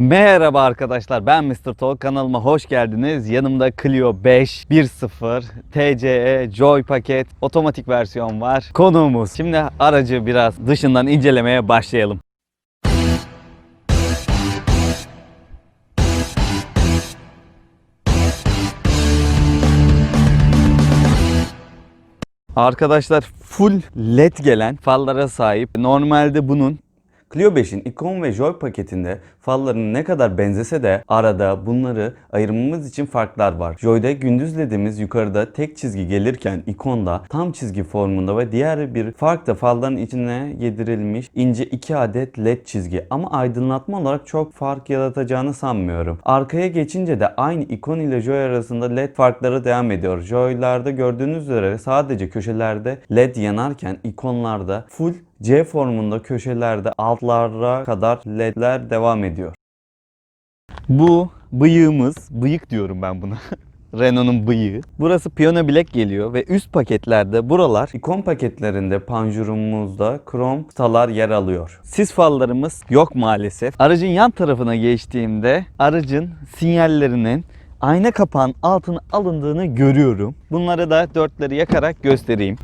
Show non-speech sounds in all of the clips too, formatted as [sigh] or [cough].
Merhaba arkadaşlar ben Mr. Talk kanalıma hoş geldiniz. Yanımda Clio 5 1.0 TCE Joy paket otomatik versiyon var. Konuğumuz. Şimdi aracı biraz dışından incelemeye başlayalım. Arkadaşlar full led gelen farlara sahip. Normalde bunun Clio 5'in Icon ve Joy paketinde farların ne kadar benzese de arada bunları ayırmamız için farklar var. Joy'da gündüz ledimiz yukarıda tek çizgi gelirken Icon'da tam çizgi formunda ve diğer bir fark da farların içine yedirilmiş ince 2 adet led çizgi ama aydınlatma olarak çok fark yaratacağını sanmıyorum. Arkaya geçince de aynı Icon ile Joy arasında led farkları devam ediyor. Joy'larda gördüğünüz üzere sadece köşelerde led yanarken ikonlarda full C formunda köşelerde altlara kadar ledler devam ediyor. Bu bıyığımız, bıyık diyorum ben buna. [laughs] Renault'un bıyığı. Burası piyano bilek geliyor ve üst paketlerde buralar ikon paketlerinde panjurumuzda krom stalar yer alıyor. Sis fallarımız yok maalesef. Aracın yan tarafına geçtiğimde aracın sinyallerinin ayna kapağın altına alındığını görüyorum. Bunları da dörtleri yakarak göstereyim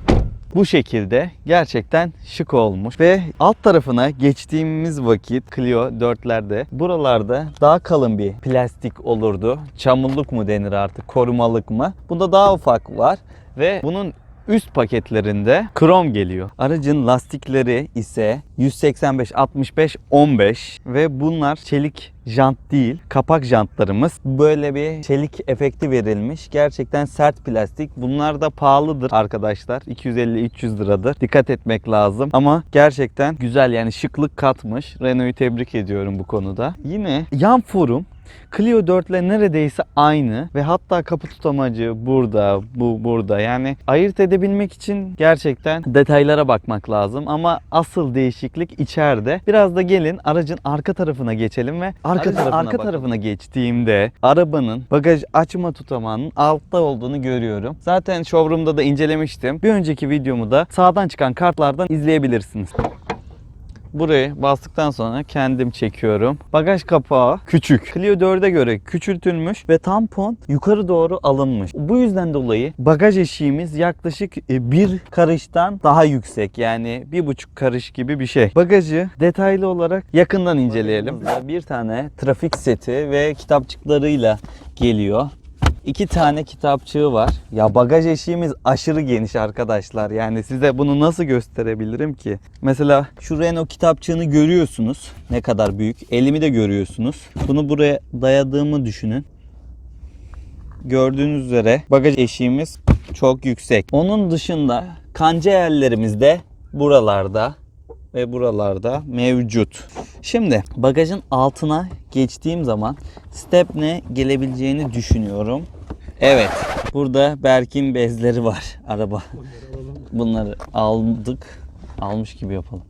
bu şekilde gerçekten şık olmuş ve alt tarafına geçtiğimiz vakit Clio 4'lerde buralarda daha kalın bir plastik olurdu. Çamurluk mu denir artık korumalık mı? Bunda daha ufak var ve bunun üst paketlerinde krom geliyor. Aracın lastikleri ise 185 65 15 ve bunlar çelik jant değil. Kapak jantlarımız böyle bir çelik efekti verilmiş. Gerçekten sert plastik. Bunlar da pahalıdır arkadaşlar. 250-300 liradır. Dikkat etmek lazım. Ama gerçekten güzel yani şıklık katmış. Renault'u tebrik ediyorum bu konuda. Yine yan forum Clio 4 ile neredeyse aynı ve hatta kapı tutamacı burada, bu burada. Yani ayırt edebilmek için gerçekten detaylara bakmak lazım ama asıl değişiklik içeride. Biraz da gelin aracın arka tarafına geçelim ve arka, Aracın tarafına, arka tarafına geçtiğimde arabanın bagaj açma tutamağının altta olduğunu görüyorum. Zaten showroom'da da incelemiştim. Bir önceki videomu da sağdan çıkan kartlardan izleyebilirsiniz. Burayı bastıktan sonra kendim çekiyorum. Bagaj kapağı küçük. Clio 4'e göre küçültülmüş ve tampon yukarı doğru alınmış. Bu yüzden dolayı bagaj eşiğimiz yaklaşık e, bir karıştan daha yüksek. Yani bir buçuk karış gibi bir şey. Bagajı detaylı olarak yakından inceleyelim. Bir tane trafik seti ve kitapçıklarıyla geliyor. İki tane kitapçığı var. Ya bagaj eşiğimiz aşırı geniş arkadaşlar. Yani size bunu nasıl gösterebilirim ki? Mesela şu Renault kitapçığını görüyorsunuz. Ne kadar büyük. Elimi de görüyorsunuz. Bunu buraya dayadığımı düşünün. Gördüğünüz üzere bagaj eşiğimiz çok yüksek. Onun dışında kanca yerlerimiz de buralarda ve buralarda mevcut. Şimdi bagajın altına geçtiğim zaman stepne gelebileceğini düşünüyorum. Evet. Burada Berk'in bezleri var araba. Bunları aldık. Almış gibi yapalım.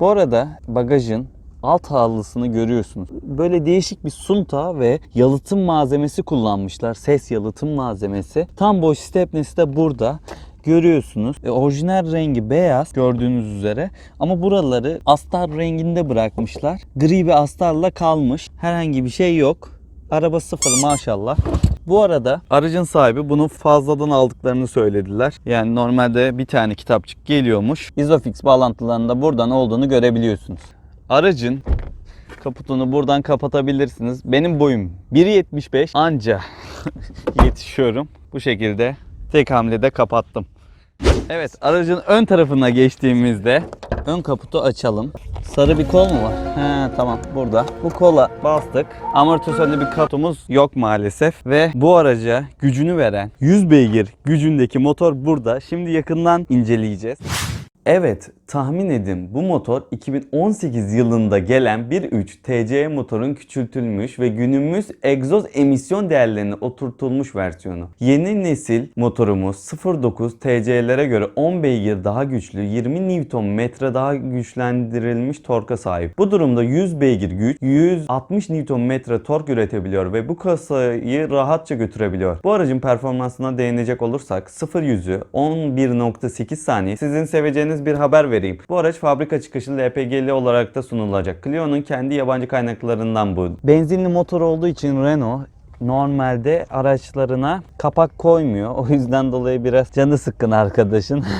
Bu arada bagajın alt halısını görüyorsunuz. Böyle değişik bir sunta ve yalıtım malzemesi kullanmışlar. Ses yalıtım malzemesi. Tam boş stepnesi de burada görüyorsunuz. E, orijinal rengi beyaz gördüğünüz üzere ama buraları astar renginde bırakmışlar. Gri bir astarla kalmış. Herhangi bir şey yok. Araba sıfır maşallah. Bu arada aracın sahibi bunu fazladan aldıklarını söylediler. Yani normalde bir tane kitapçık geliyormuş. Isofix bağlantılarında buradan olduğunu görebiliyorsunuz. Aracın kaputunu buradan kapatabilirsiniz. Benim boyum 1.75 anca [laughs] yetişiyorum. Bu şekilde tek hamlede kapattım. Evet aracın ön tarafına geçtiğimizde ön kaputu açalım. Sarı bir kol mu var? He tamam burada. Bu kola bastık. Amortisörlü bir kaputumuz yok maalesef. Ve bu araca gücünü veren 100 beygir gücündeki motor burada. Şimdi yakından inceleyeceğiz. Evet, tahmin edin bu motor 2018 yılında gelen 1.3 TCE motorun küçültülmüş ve günümüz egzoz emisyon değerlerine oturtulmuş versiyonu. Yeni nesil motorumuz 0.9 TC'lere göre 10 beygir daha güçlü, 20 Nm daha güçlendirilmiş torka sahip. Bu durumda 100 beygir güç, 160 Nm tork üretebiliyor ve bu kasayı rahatça götürebiliyor. Bu aracın performansına değinecek olursak 0 yüzü 11.8 saniye sizin seveceğiniz istediyseniz bir haber vereyim. Bu araç fabrika çıkışı LPG'li olarak da sunulacak. Clio'nun kendi yabancı kaynaklarından bu. Benzinli motor olduğu için Renault normalde araçlarına kapak koymuyor. O yüzden dolayı biraz canı sıkkın arkadaşın. [laughs]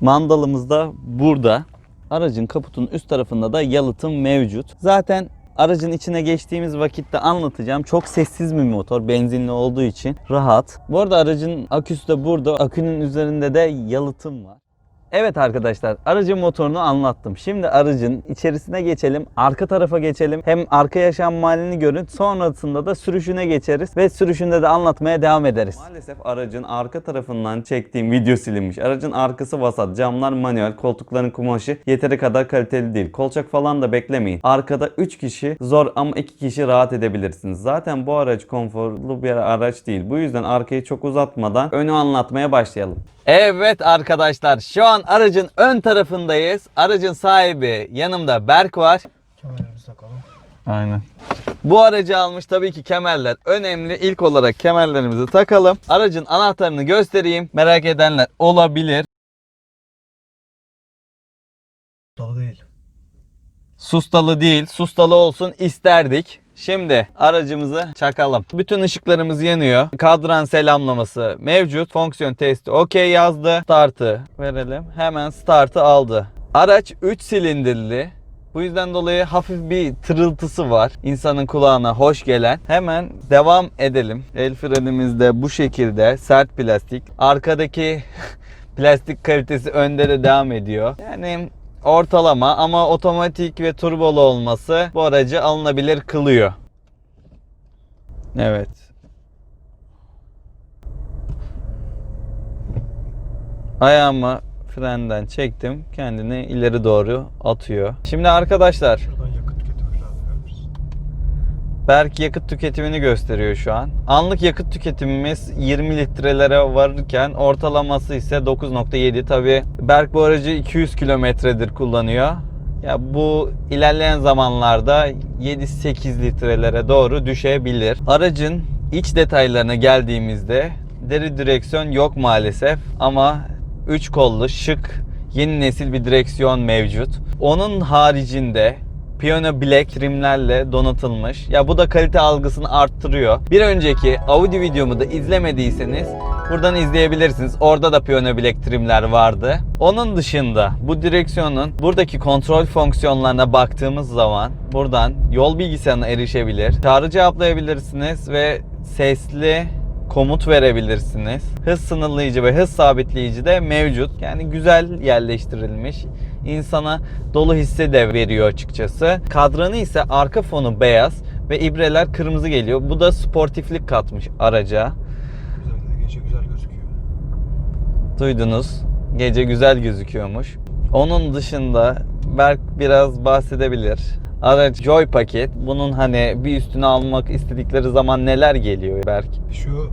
Mandalımız da burada. Aracın kaputunun üst tarafında da yalıtım mevcut. Zaten aracın içine geçtiğimiz vakitte anlatacağım. Çok sessiz bir motor benzinli olduğu için rahat. Bu arada aracın aküsü de burada. Akünün üzerinde de yalıtım var. Evet arkadaşlar aracın motorunu anlattım. Şimdi aracın içerisine geçelim. Arka tarafa geçelim. Hem arka yaşam halini görün. Sonrasında da sürüşüne geçeriz. Ve sürüşünde de anlatmaya devam ederiz. Maalesef aracın arka tarafından çektiğim video silinmiş. Aracın arkası vasat. Camlar manuel. Koltukların kumaşı yeteri kadar kaliteli değil. Kolçak falan da beklemeyin. Arkada 3 kişi zor ama 2 kişi rahat edebilirsiniz. Zaten bu araç konforlu bir araç değil. Bu yüzden arkayı çok uzatmadan önü anlatmaya başlayalım. Evet arkadaşlar şu an aracın ön tarafındayız. Aracın sahibi yanımda Berk var. Kemerlerimizi takalım. Aynen. Bu aracı almış tabii ki kemerler önemli. İlk olarak kemerlerimizi takalım. Aracın anahtarını göstereyim. Merak edenler olabilir. Dolu değil. Sustalı değil, sustalı olsun isterdik. Şimdi aracımızı çakalım. Bütün ışıklarımız yanıyor. Kadran selamlaması mevcut. Fonksiyon testi okey yazdı. Startı verelim. Hemen startı aldı. Araç 3 silindirli. Bu yüzden dolayı hafif bir tırıltısı var. İnsanın kulağına hoş gelen. Hemen devam edelim. El frenimiz de bu şekilde sert plastik. Arkadaki [laughs] plastik kalitesi önde de devam ediyor. Yani ortalama ama otomatik ve turbolu olması bu aracı alınabilir kılıyor. Evet. Ayağımı frenden çektim. Kendini ileri doğru atıyor. Şimdi arkadaşlar Şuradan yakıt tüketimi falan verebiliriz. Berk yakıt tüketimini gösteriyor şu an. Anlık yakıt tüketimimiz 20 litrelere varırken ortalaması ise 9.7. Tabi Berk bu aracı 200 kilometredir kullanıyor. Ya bu ilerleyen zamanlarda 7-8 litrelere doğru düşebilir. Aracın iç detaylarına geldiğimizde deri direksiyon yok maalesef ama 3 kollu şık yeni nesil bir direksiyon mevcut. Onun haricinde Piyano Black trimlerle donatılmış. Ya bu da kalite algısını arttırıyor. Bir önceki Audi videomu da izlemediyseniz buradan izleyebilirsiniz. Orada da Piyano Black trimler vardı. Onun dışında bu direksiyonun buradaki kontrol fonksiyonlarına baktığımız zaman buradan yol bilgisayarına erişebilir. Çağrı cevaplayabilirsiniz ve sesli komut verebilirsiniz. Hız sınırlayıcı ve hız sabitleyici de mevcut. Yani güzel yerleştirilmiş. İnsana dolu hissi de veriyor açıkçası. Kadranı ise arka fonu beyaz ve ibreler kırmızı geliyor. Bu da sportiflik katmış araca. Gece güzel gözüküyor. Duydunuz. Gece güzel gözüküyormuş. Onun dışında Berk biraz bahsedebilir. Araç Joy paket. Bunun hani bir üstüne almak istedikleri zaman neler geliyor Berk? Şu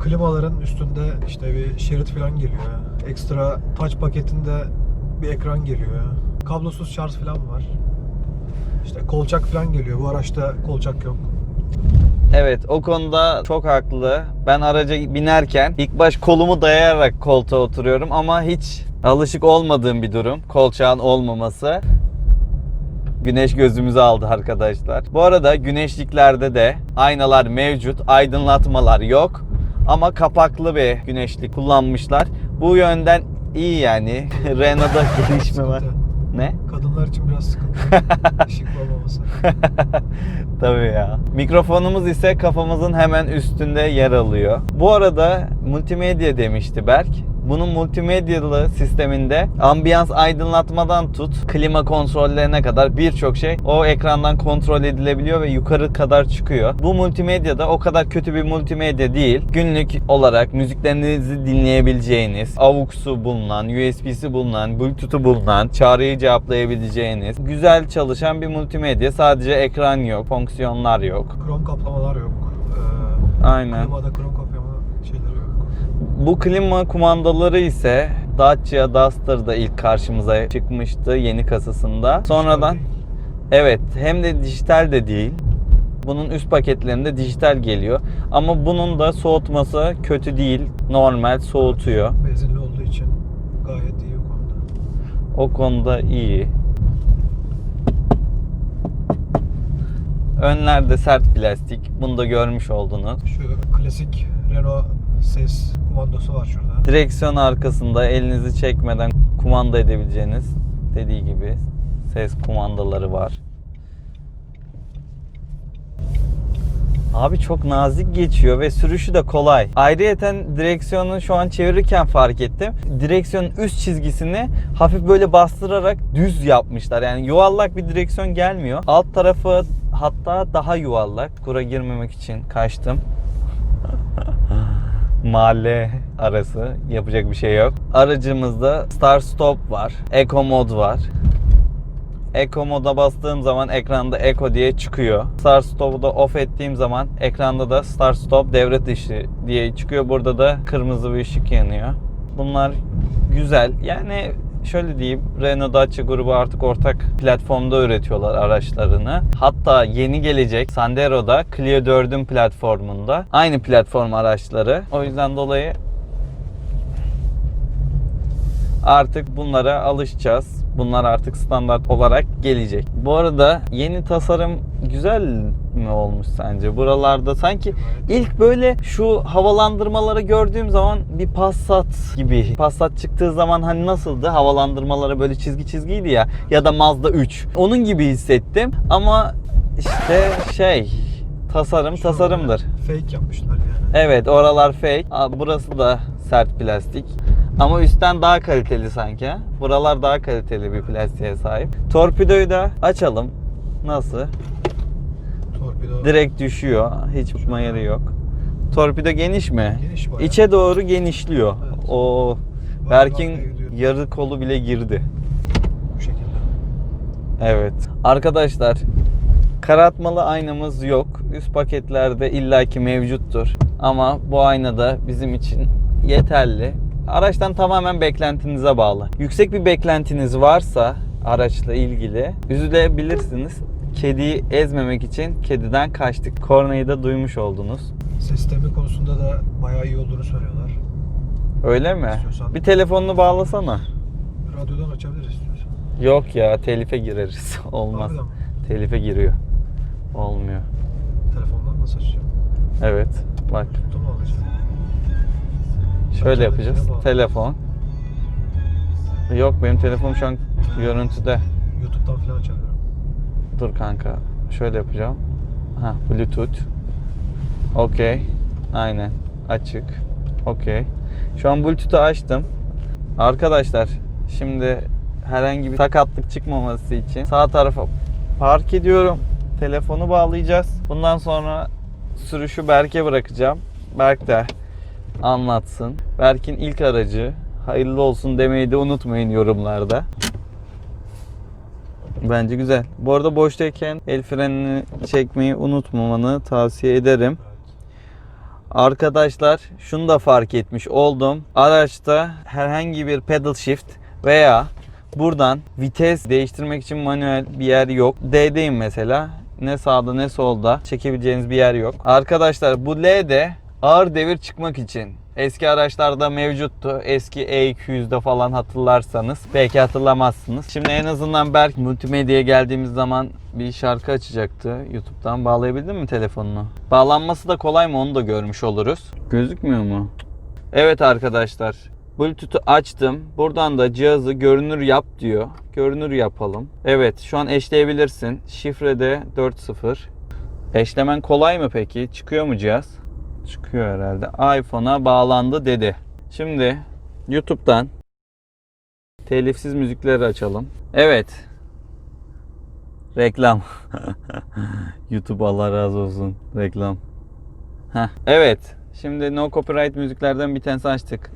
klimaların üstünde işte bir şerit falan geliyor. Ekstra touch paketinde bir ekran geliyor ya. Kablosuz şarj falan var. İşte kolçak falan geliyor. Bu araçta kolçak yok. Evet o konuda çok haklı. Ben araca binerken ilk baş kolumu dayayarak koltuğa oturuyorum ama hiç alışık olmadığım bir durum. Kolçağın olmaması. Güneş gözümüzü aldı arkadaşlar. Bu arada güneşliklerde de aynalar mevcut. Aydınlatmalar yok. Ama kapaklı bir güneşlik kullanmışlar. Bu yönden iyi yani. [laughs] [laughs] Renault'da gelişme var. Ne? Kadınlar için biraz sıkıntı. [laughs] Işık olmaması. Tabii ya. Mikrofonumuz ise kafamızın hemen üstünde yer alıyor. Bu arada multimedya demişti Berk. Bunun multimedyalı sisteminde ambiyans aydınlatmadan tut, klima kontrollerine kadar birçok şey o ekrandan kontrol edilebiliyor ve yukarı kadar çıkıyor. Bu multimedyada o kadar kötü bir multimedya değil. Günlük olarak müziklerinizi dinleyebileceğiniz, AUX'u bulunan, USB'si bulunan, Bluetooth'u bulunan, çağrıyı cevaplayabileceğiniz, güzel çalışan bir multimedya. Sadece ekran yok, fonksiyonlar yok. Krom kaplamalar yok. Ee, Aynen. Klimada krom. Bu klima kumandaları ise Dacia Duster'da ilk karşımıza çıkmıştı yeni kasasında. Sonradan evet hem de dijital de değil. Bunun üst paketlerinde dijital geliyor. Ama bunun da soğutması kötü değil. Normal soğutuyor. Benzinli olduğu için gayet iyi o konuda. O konuda iyi. Önlerde sert plastik. Bunu da görmüş oldunuz. Şu klasik Renault ses kumandosu var şurada. Direksiyon arkasında elinizi çekmeden kumanda edebileceğiniz dediği gibi ses kumandaları var. Abi çok nazik geçiyor ve sürüşü de kolay. Ayrıyeten direksiyonu şu an çevirirken fark ettim. Direksiyonun üst çizgisini hafif böyle bastırarak düz yapmışlar. Yani yuvarlak bir direksiyon gelmiyor. Alt tarafı hatta daha yuvarlak. Kura girmemek için kaçtım mahalle arası yapacak bir şey yok. Aracımızda Start Stop var. Eco Mod var. Eco moda bastığım zaman ekranda Eco diye çıkıyor. Start Stop'u da off ettiğim zaman ekranda da Start Stop devre dışı diye çıkıyor. Burada da kırmızı bir ışık yanıyor. Bunlar güzel. Yani şöyle diyeyim Renault Dacia grubu artık ortak platformda üretiyorlar araçlarını. Hatta yeni gelecek Sandero'da Clio 4'ün platformunda. Aynı platform araçları. O yüzden dolayı artık bunlara alışacağız. Bunlar artık standart olarak gelecek. Bu arada yeni tasarım güzel mi olmuş sence? Buralarda sanki ilk böyle şu havalandırmaları gördüğüm zaman bir Passat gibi. Passat çıktığı zaman hani nasıldı? Havalandırmaları böyle çizgi çizgiydi ya ya da Mazda 3. Onun gibi hissettim ama işte şey tasarım Şuraları tasarımdır. Fake yapmışlar yani. Evet oralar fake. Aa, Burası da sert plastik. Ama üstten daha kaliteli sanki. Buralar daha kaliteli bir plastiğe sahip. Torpidoyu da açalım. Nasıl? Torpido Direkt düşüyor. Hiç yeri yok. Torpido geniş mi? Geniş bayağı. İçe doğru genişliyor. Evet. O Berk'in yarı kolu bile girdi. bu şekilde. Evet. Arkadaşlar karartmalı aynamız yok. Üst paketlerde illaki mevcuttur. Ama bu ayna da bizim için yeterli. Araçtan tamamen beklentinize bağlı. Yüksek bir beklentiniz varsa araçla ilgili üzülebilirsiniz. Kediyi ezmemek için kediden kaçtık. Kornayı da duymuş oldunuz. Sistemi konusunda da bayağı iyi olduğunu söylüyorlar. Öyle mi? İstiyorsan. Bir telefonunu bağlasana. Radyodan açabiliriz istiyorsan. Yok ya telife gireriz. [laughs] Olmaz. Harbiden mi? Telife giriyor. Olmuyor. Telefondan nasıl açacağım? Evet. Bak. Tuttu mu alacağım? Şöyle yapacağız. Telefon. Yok benim telefonum şu an görüntüde. YouTube'dan falan açabilirim. Dur kanka. Şöyle yapacağım. Ha Bluetooth. Okey. Aynen. Açık. Okey. Şu an Bluetooth'u açtım. Arkadaşlar şimdi herhangi bir sakatlık çıkmaması için sağ tarafa park ediyorum. Telefonu bağlayacağız. Bundan sonra sürüşü Berk'e bırakacağım. Berk de anlatsın. Berk'in ilk aracı. Hayırlı olsun demeyi de unutmayın yorumlarda. Bence güzel. Bu arada boştayken el frenini çekmeyi unutmamanı tavsiye ederim. Arkadaşlar şunu da fark etmiş oldum. Araçta herhangi bir pedal shift veya buradan vites değiştirmek için manuel bir yer yok. D'deyim mesela. Ne sağda ne solda çekebileceğiniz bir yer yok. Arkadaşlar bu L'de ağır devir çıkmak için eski araçlarda mevcuttu. Eski E200'de falan hatırlarsanız. Belki hatırlamazsınız. Şimdi en azından Berk multimedyaya geldiğimiz zaman bir şarkı açacaktı. YouTube'dan bağlayabildin mi telefonunu? Bağlanması da kolay mı onu da görmüş oluruz. Gözükmüyor mu? Evet arkadaşlar. Bluetooth'u açtım. Buradan da cihazı görünür yap diyor. Görünür yapalım. Evet şu an eşleyebilirsin. Şifrede 4.0. Eşlemen kolay mı peki? Çıkıyor mu cihaz? Çıkıyor herhalde. iPhone'a bağlandı dedi. Şimdi YouTube'dan telifsiz müzikleri açalım. Evet. Reklam. [laughs] YouTube Allah razı olsun. Reklam. Heh. Evet. Şimdi no copyright müziklerden bir tanesi açtık.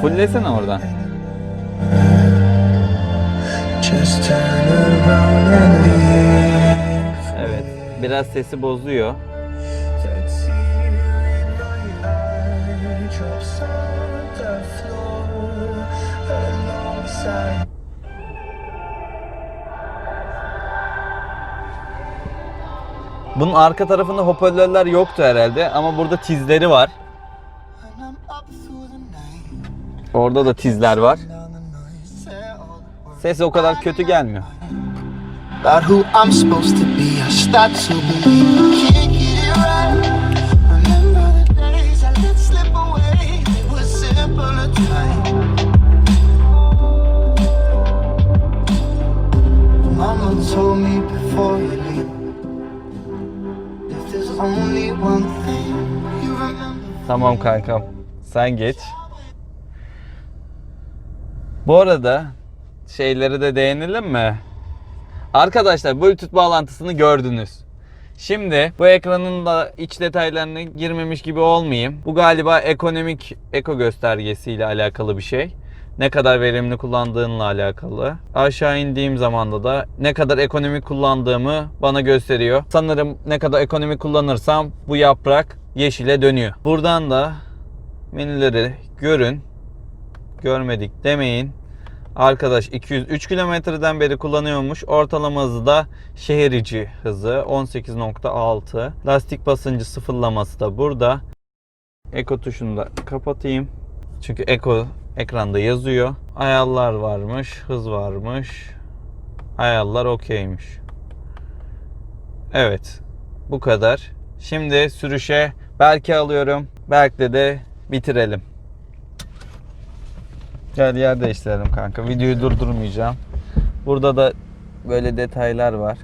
Fullesene oradan. Just turn around and biraz sesi bozuyor. Bunun arka tarafında hoparlörler yoktu herhalde ama burada tizleri var. Orada da tizler var. Ses o kadar kötü gelmiyor. About who I'm supposed to be, I start to. Tamam kankam. Sen geç. Bu arada şeyleri de değinelim mi? Arkadaşlar Bluetooth bağlantısını gördünüz. Şimdi bu ekranın da iç detaylarına girmemiş gibi olmayayım. Bu galiba ekonomik eko göstergesiyle alakalı bir şey. Ne kadar verimli kullandığınla alakalı. Aşağı indiğim zamanda da ne kadar ekonomik kullandığımı bana gösteriyor. Sanırım ne kadar ekonomik kullanırsam bu yaprak yeşile dönüyor. Buradan da menüleri görün. Görmedik demeyin. Arkadaş 203 kilometreden beri kullanıyormuş. Ortalama hızı da şehir içi hızı 18.6. Lastik basıncı sıfırlaması da burada. Eko tuşunu da kapatayım. Çünkü Eko ekranda yazıyor. Ayarlar varmış, hız varmış. Ayarlar okeymiş. Evet. Bu kadar. Şimdi sürüşe belki alıyorum. Belki de, de bitirelim. Gel yer değiştirelim kanka. Videoyu durdurmayacağım. Burada da böyle detaylar var.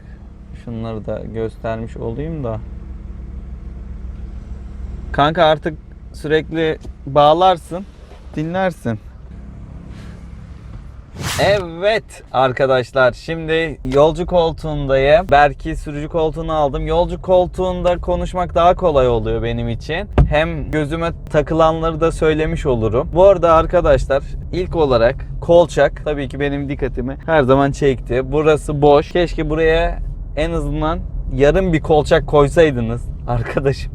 Şunları da göstermiş olayım da. Kanka artık sürekli bağlarsın, dinlersin. Evet arkadaşlar şimdi yolcu koltuğundayım. Belki sürücü koltuğunu aldım. Yolcu koltuğunda konuşmak daha kolay oluyor benim için. Hem gözüme takılanları da söylemiş olurum. Bu arada arkadaşlar ilk olarak kolçak tabii ki benim dikkatimi her zaman çekti. Burası boş. Keşke buraya en azından yarım bir kolçak koysaydınız arkadaşım.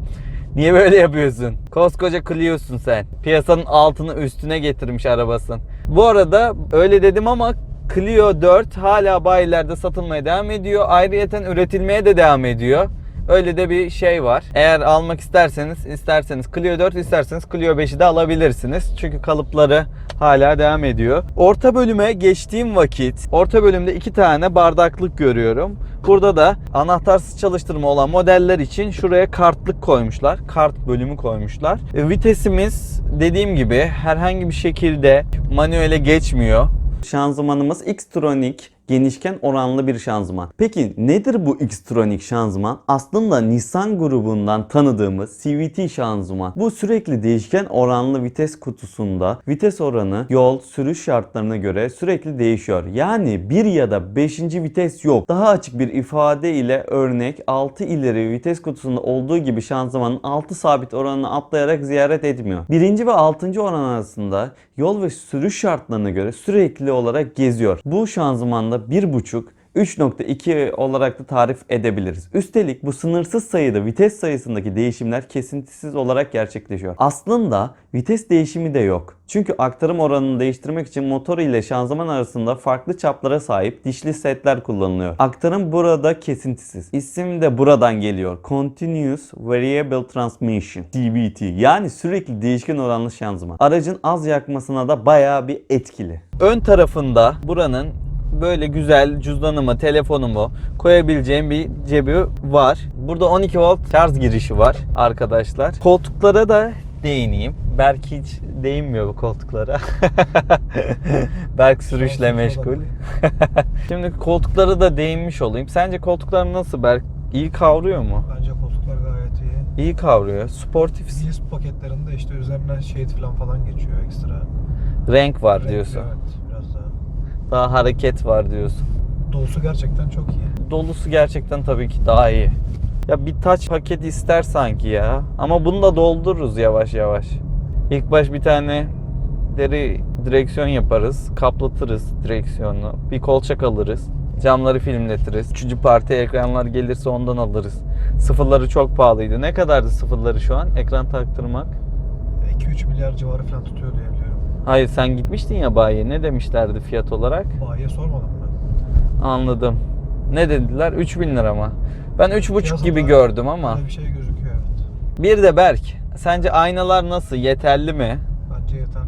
Niye böyle yapıyorsun? Koskoca Clio'sun sen. Piyasanın altını üstüne getirmiş arabasın. Bu arada öyle dedim ama Clio 4 hala bayilerde satılmaya devam ediyor. Ayrıyeten üretilmeye de devam ediyor. Öyle de bir şey var. Eğer almak isterseniz, isterseniz Clio 4, isterseniz Clio 5'i de alabilirsiniz. Çünkü kalıpları hala devam ediyor. Orta bölüme geçtiğim vakit, orta bölümde iki tane bardaklık görüyorum. Burada da anahtarsız çalıştırma olan modeller için şuraya kartlık koymuşlar. Kart bölümü koymuşlar. E, Vitesimiz dediğim gibi herhangi bir şekilde manuele geçmiyor. Şanzımanımız Xtronic genişken oranlı bir şanzıman. Peki nedir bu Xtronic şanzıman? Aslında Nissan grubundan tanıdığımız CVT şanzıman. Bu sürekli değişken oranlı vites kutusunda vites oranı yol sürüş şartlarına göre sürekli değişiyor. Yani 1 ya da 5. vites yok. Daha açık bir ifade ile örnek 6 ileri vites kutusunda olduğu gibi şanzımanın 6 sabit oranını atlayarak ziyaret etmiyor. 1. ve 6. oran arasında yol ve sürüş şartlarına göre sürekli olarak geziyor. Bu şanzımanda 1.5 3.2 olarak da tarif edebiliriz. Üstelik bu sınırsız sayıda vites sayısındaki değişimler kesintisiz olarak gerçekleşiyor. Aslında vites değişimi de yok. Çünkü aktarım oranını değiştirmek için motor ile şanzıman arasında farklı çaplara sahip dişli setler kullanılıyor. Aktarım burada kesintisiz. İsim de buradan geliyor. Continuous Variable Transmission CVT yani sürekli değişken oranlı şanzıman. Aracın az yakmasına da bayağı bir etkili. Ön tarafında buranın böyle güzel cüzdanımı, telefonumu koyabileceğim bir cebi var. Burada 12 volt şarj girişi var arkadaşlar. Koltuklara da değineyim. Belki hiç değinmiyor bu koltuklara. [laughs] Berk sürüşle meşgul. [laughs] Şimdi koltuklara da değinmiş olayım. Sence koltuklar nasıl Berk? İyi kavruyor mu? Bence koltuklar gayet iyi. İyi kavruyor. Sportif Biz paketlerinde işte üzerinden şehit falan falan geçiyor ekstra. renk var Renk, diyorsun. Evet. Daha hareket var diyorsun. Dolusu gerçekten çok iyi. Dolusu gerçekten tabii ki daha iyi. Ya bir taç paket ister sanki ya. Ama bunu da doldururuz yavaş yavaş. İlk baş bir tane deri direksiyon yaparız. Kaplatırız direksiyonu. Bir kolçak alırız. Camları filmletiriz. Üçüncü parti ekranlar gelirse ondan alırız. Sıfırları çok pahalıydı. Ne kadardı sıfırları şu an? Ekran taktırmak. 2-3 milyar civarı falan tutuyor diye biliyorum. Hayır sen gitmiştin ya bayiye. Ne demişlerdi fiyat olarak? Bayiye sormadım ben. Anladım. Ne dediler? 3000 lira mı? Ben 3.5 gibi gördüm ama. Bir şey gözüküyor evet. Bir de Berk, sence aynalar nasıl? Yeterli mi? Bence yeterli.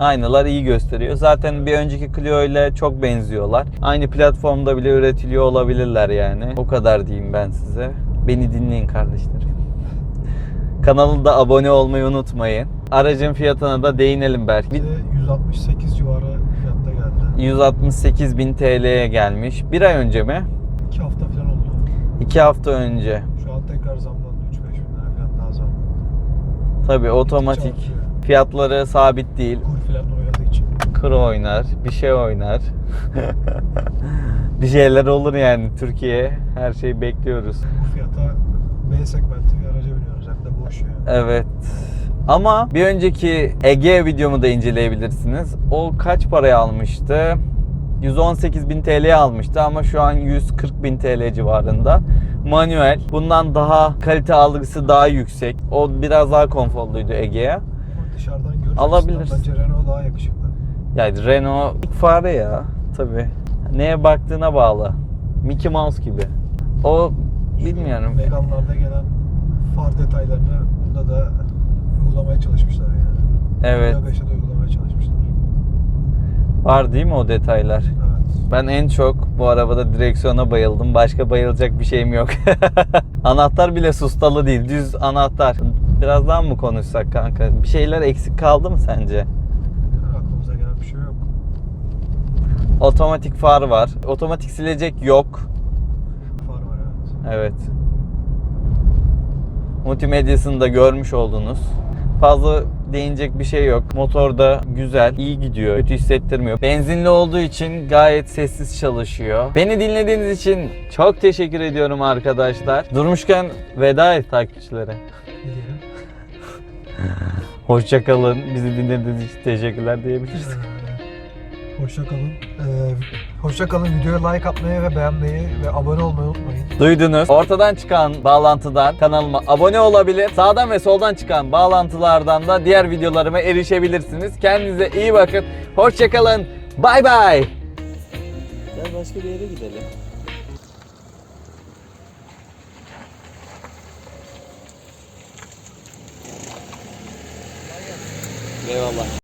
Aynalar iyi gösteriyor. Zaten bir önceki Clio ile çok benziyorlar. Aynı platformda bile üretiliyor olabilirler yani. O kadar diyeyim ben size. Beni dinleyin kardeşlerim. Kanalında abone olmayı unutmayın. Aracın fiyatına da değinelim Berk. Bir de 168 civarı fiyatta geldi. 168 bin TL'ye gelmiş. Bir ay önce mi? 2 hafta falan oldu. İki hafta önce. Şu an tekrar zamlandı. 3-5 bin lira falan daha zam. Tabii otomatik. Fiyatları sabit değil. Kur falan oynadığı için. Kır oynar, bir şey oynar. [laughs] bir şeyler olur yani Türkiye. Her şeyi bekliyoruz. Bu fiyata B segmenti ya. Evet. Ama bir önceki Ege videomu da inceleyebilirsiniz. O kaç paraya almıştı? 118 bin TL'ye almıştı ama şu an 140 bin TL civarında. Manuel. Bundan daha kalite algısı daha yüksek. O biraz daha konforluydu Ege'ye. Dışarıdan görünüyor. Alabilirsin. Bence Renault daha yakışıklı. Yani Renault ilk fare ya tabi. Neye baktığına bağlı. Mickey Mouse gibi. O bilmiyorum. Megane'larda gelen far detaylarını bunda da uygulamaya çalışmışlar yani. Evet. Renault 5'e de uygulamaya çalışmışlar. Var değil mi o detaylar? Evet. Ben en çok bu arabada direksiyona bayıldım. Başka bayılacak bir şeyim yok. [laughs] anahtar bile sustalı değil. Düz anahtar. Biraz daha mı konuşsak kanka? Bir şeyler eksik kaldı mı sence? Aklımıza gelen bir şey yok. Otomatik far var. Otomatik silecek yok. Far var evet. Evet. Multimedyasını da görmüş oldunuz. Fazla değinecek bir şey yok. Motor da güzel, iyi gidiyor. Kötü hissettirmiyor. Benzinli olduğu için gayet sessiz çalışıyor. Beni dinlediğiniz için çok teşekkür ediyorum arkadaşlar. Durmuşken veda et takipçilere. [laughs] Hoşçakalın. Bizi dinlediğiniz için teşekkürler diyebiliriz. Ee, hoşça kalın. Ee, hoşça kalın. Videoya like atmayı ve beğenmeyi ve abone olmayı unutmayın. Duydunuz. Ortadan çıkan bağlantıdan kanalıma abone olabilir. Sağdan ve soldan çıkan bağlantılardan da diğer videolarıma erişebilirsiniz. Kendinize iyi bakın. Hoşçakalın. Bay bay. Gel başka bir yere gidelim. Eyvallah.